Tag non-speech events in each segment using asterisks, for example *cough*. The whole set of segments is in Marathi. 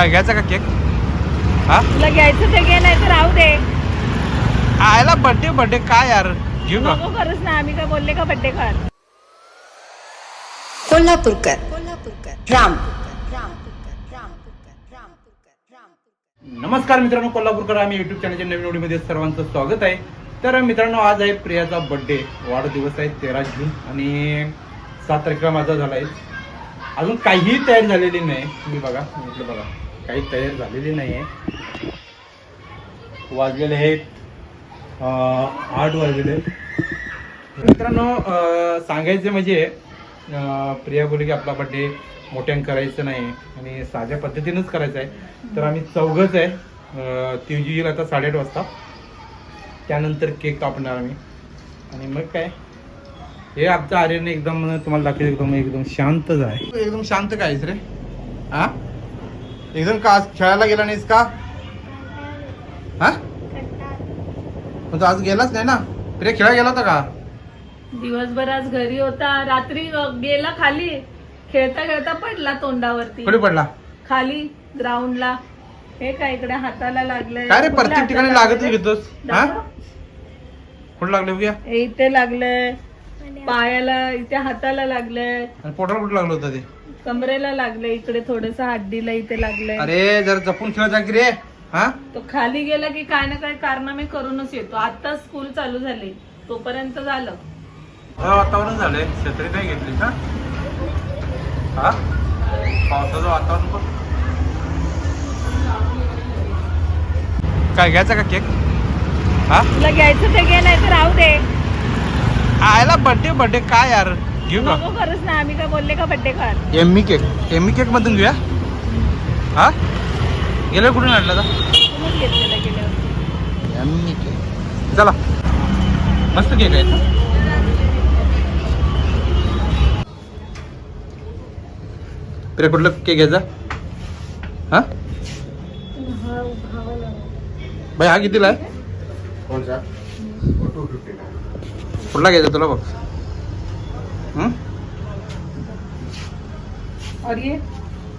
काय घ्यायचा का केक? हा? तुला घ्यायचं ते घे नाही तर राहू दे. आयला बर्थडे बर्थडे काय यार? घेऊ का नको करूच ना आम्ही काय बोलले का बड्डे कर कोल्हापूरकर. कोल्हापूरकर राम. नमस्कार मित्रांनो कोल्हापूरकर आम्ही युट्यूब चॅनलच्या नवीन व्हिडिओमध्ये सर्वांचं स्वागत आहे. तर मित्रांनो आज आहे प्रियाचा बर्थडे वाढदिवस आहे तेरा जून आणि सात तारखेला माझा झाला आहे अजून काहीही तयार झालेली नाही. तुम्ही बघा म्हटलं बघा. काही तयार झालेली नाही आहे वाजलेले आहेत आठ वाजलेले. मित्रांनो सांगायचं म्हणजे प्रिया बोली की आपला बड्डे मोठ्यानं करायचं नाही आणि साध्या पद्धतीनंच करायचं आहे. तर आम्ही चौघच आहे. तिवजी येईल आता साडेआठ वाजता. त्यानंतर केक कापणार आम्ही. आणि मग काय? हे आमचं आर्यन एकदम तुम्हाला दाखवलं एकदम एकदम शांतच आहे एकदम शांत काय रे? हा एकदम का आज खेळायला गेला नाहीस का? हा? पण तू आज गेलाच नाही ना? प्रिया खेळायला गेला होता का? दिवसभर आज घरी होता. रात्री गेला खाली. खेळता खेळता पडला तोंडावरती. कुठे पडला? खाली ग्राउंडला हे काय इकडे हाताला लागलंय? काय रे कुठल्या प्रत्येक ठिकाणी हाताला लागतच लागलंय? घेतोस हा? दाखव. कुठं लागले बघूया? हे इथे लागलंय. पायाला इथे हाताला लागलंय. पोटाला कुठं लागलं होतं ते? कमरेला लागलंय इकडे थोडस हड्डीला इथे लागलंय. अरे जरा जपून खेळत जा की रे. हा? तो खाली गेला की काय ना काय कारनामे करूनच येतो. आता स्कूल चालू झाली. तोपर्यंत झालं. वातावरण झालंय. छत्री नाही घेतली. का हा? पावसाचं वातावरण काय घ्यायचा का केक? हा? तुला घ्यायचं ते घे नाही तर राहू दे. आयला बर्थडे बर्थडे काय यार? घेऊ का नको करूच ना आम्ही काय बोलले का बड्डे कर एम्मी केक एम्मी केक मधून घेऊया? हा? गेलं कुठून आणलं का तुम्हीच घेतलेला गेल्यावर? एम्मी केक चला. मस्त केक आहे. तरी कुठलं केक घ्यायचा? हा? भाई हा कितीला आहे? टू फिफ्टी कुठला घ्यायचा तुला बघ. हं? और ये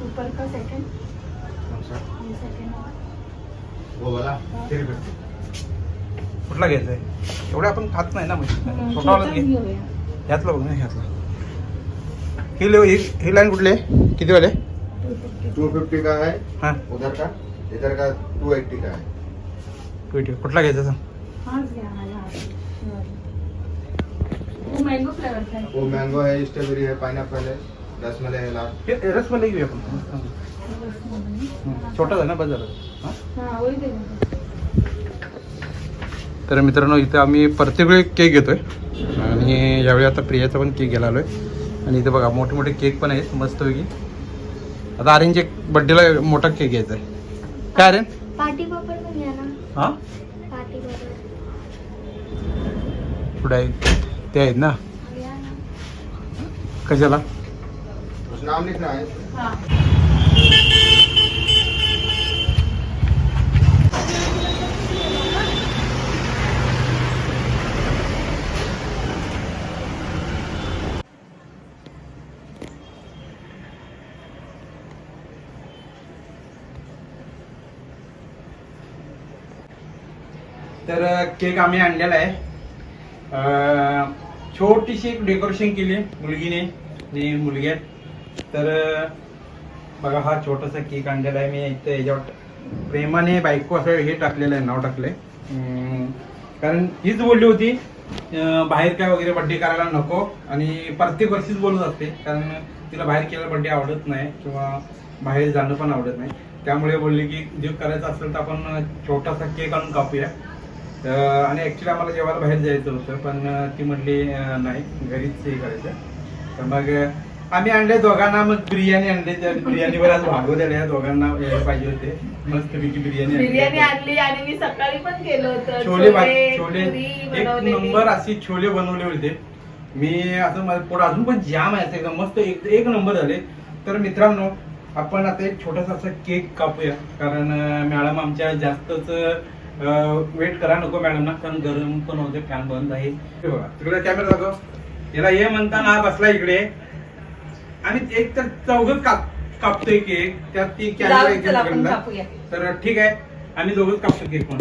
ऊपर का सेकंड कोणचा ये सेकंड वो वाला थ्री फिफ्टी कुठला घ्यायचा आहे. एवढे आपण खात नाही ना म्हणजे. छोटावालाच घे. ह्यातला बघ ना ह्यातला. ही ले- ही ही लाईन कुठली आहे? किती वाले? टू फिफ्टी का है हां. उधर का? इधर का? टू एट्टी का है ठीक आहे कुठला घ्यायचा सांग? वो मैंगो फ्लेवर का है। वो मैंगो है स्ट्रॉबेरी है पाइनएप्पल है रसमलाई है लाल। हे रसमलाई घेऊया आपण हं. छोटा झाला ना हां? हाँ वही दे दो तर मित्रांनो इथं आम्ही प्रत्येक वेळी केक घेतोय. आणि यावेळी आता प्रियाचा पण केक घ्यायला आलोय. आणि इथे बघा मोठे मोठे केक पण आहेत मस्तपैकी. आता आर्यनचे एक बड्डेला मोठा केक घ्यायचा आहे. काय आर्यन? पार्टी पापड पण घ्या ना. हां? पार्टी पापड पुढे आहे? ते आहेत ना? कशाला? उस नाम लिखना है. तर केक आम्ही आणलेला आहे. अं, छोटीशी एक डेकोरेशन केली आहे मुलगीने जी मुलगी आहे तर बघा हा छोटासा केक आणलेला आहे. मी इथं याच्यावर प्रेमाने बायको असं हे टाकलेलं आहे नाव टाकलंय. आहे कारण हीच बोलली होती बाहेर काय वगैरे बड्डे करायला नको. आणि प्रत्येक वर्षीच बोलत असते कारण तिला बाहेर केलेला बड्डे आवडत नाही किंवा बाहेर जाणं पण आवडत नाही. त्यामुळे बोलली की जे करायचं असेल तर आपण छोटासा केक आणून कापूया. आणि ऍक्च्युली आम्हाला जेवायला बाहेर जायचं होतं पण ती म्हणली अं, नाही घरीच हे करायचं. तर मग आम्ही आणले दोघांना मग बिर्याणी आणली त्या बिर्याणीवर आज भागवत या दोघांना यायला पाहिजे होते. मस्त पैकी बिर्याणी. बिर्याणी आणली आणि मी सकाळी पण केलं होतं. छोले छोले एक. नंबर अशी छोले बनवले होते. मी असं माझं पोट अजून पण जाम आहे एकदम मस्त एक एक नंबर झाले. तर मित्रांनो आपण आता एक छोटासा असा केक कापूया. कारण मॅडम आमच्या जास्तच वेट करा नको मॅडम ना. कारण गरम पण होते फॅन बंद आहे. बघा तिकडे कॅमेरा दाखव. याला हे म्हणताना हा बसला इकडे. आणि एक तर चौघच काप कापतोय केक त्यात ती जाऊ कॅमेरा दे, चला आपण इकडे कापूया. तर ठीक आहे आम्ही दोघंच कापतो केक पण.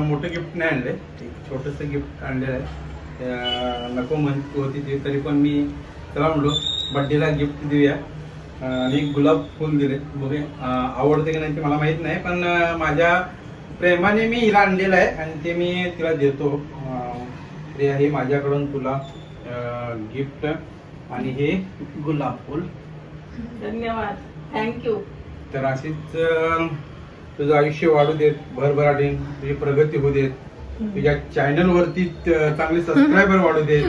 मोठं गिफ्ट नाही आणलंय. एक छोटस गिफ्ट आणलेलं आहे. नको म्हणत होती ती तरी पण मी चला म्हणलो बड्डेला गिफ्ट देऊया. आणि गुलाब फुल दिले. बघूया अं, आवडते की नाही ते मला माहीत नाही पण माझ्या प्रेमाने मी हिला आणलेलं आहे आणि ते मी तिला देतो. प्रिया हे माझ्याकडून तुला गिफ्ट आणि हे गुलाब फुल. धन्यवाद. थँक्यू तर अशीच तुझं आयुष्य वाढू देत भरभराटीन तुझी प्रगती होऊ देत तुझ्या चॅनल वरती चांगले सबस्क्रायबर वाढू देत.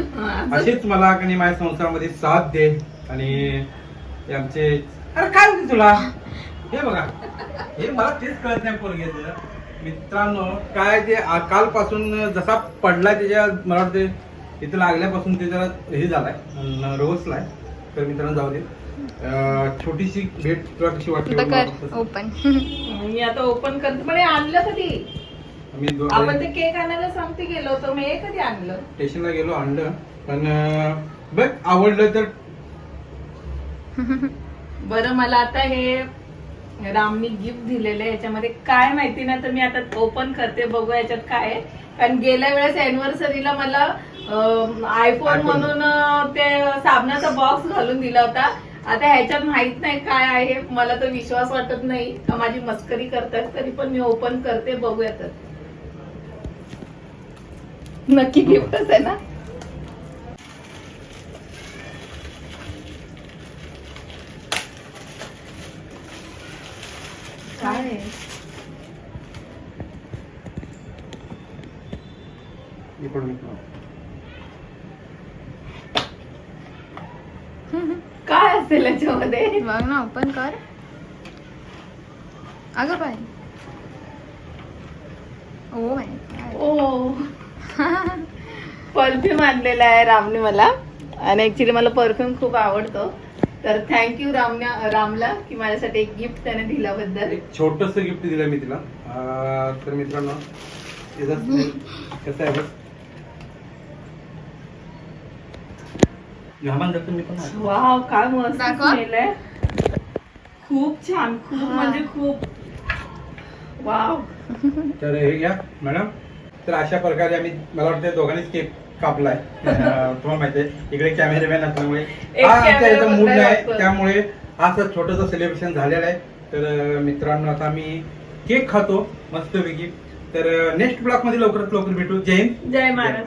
अशीच मला आणि माझ्या संसारामध्ये साथ दे आणि आमचे अरे काय होते तुला? हे बघा. हे मला तेच कळत नाही पोरगेचं मित्रांनो काय ते कालपासून जसा पडला त्याच्या मला वाटते इथं लागल्यापासून ते जरा हे झालाय रोसलाय तर मित्रांनो जाऊ दे. छोटीशी भेट तुला कशी वाटली. ओपन. मी आता ओपन करते. पण हे आणलं कधी? आपण ते केक आणायला सांगते गेलो होतो. मी हे कधी आणलं? स्टेशनला गेलो आणलं. पण बघ आवडलं तर *laughs* बरं मला आता हे रामनी गिफ्ट दिलेलं आहे. याच्यामध्ये काय माहिती ना तर मी आता ओपन करते. बघू याच्यात काय आहे. कारण गेल्या वेळेस अॅनिव्हर्सरीला मला आयफोन. म्हणून ते साबणाचा बॉक्स घालून दिला होता. आता ह्याच्यात माहीत नाही काय आहे. मला तर विश्वास वाटत नाही. माझी मस्करी करतात तरी पण मी ओपन करते बघूयात नक्की गिफ्टच आहे ना. काय? असेल याच्यामध्ये. बघ ना ओपन कर. अगं bye oh my oh perfume आणलेला आहे रामने मला. आणि ऍक्च्युली मला परफ्यूम खूप आवडतो. तर थँक्यू रामने रामला की माझ्यासाठी एक गिफ्ट त्याने दिल्याबद्दल. एक छोटस गिफ्ट दिलं मी तिला. अं, तर मित्रांनो *laughs* कसं आहे बघ घामान जातो मी पण आहे. वाव काय मस्त दाखव. smell आहे. खूप छान खूप हा. म्हणजे खूप. वाव. तर हे घ्या मॅडम. तर अशा प्रकारे आम्ही मला वाटतं दोघांनीच केक कापलाय. *laughs* अं, तुम्हाला माहिती आहे इकडे कॅमेरामॅन असल्यामुळे. एक हा आमच्या इथं मूड बदलायला लागतो. त्यामुळे असं छोटस सेलिब्रेशन झालेलं आहे. तर अं, मित्रांनो आता आम्ही केक खातो मस्तपैकी. तर नेक्स्ट ब्लॉकमध्ये लवकरात लवकर भेटू. जय हिंद. जय महाराज.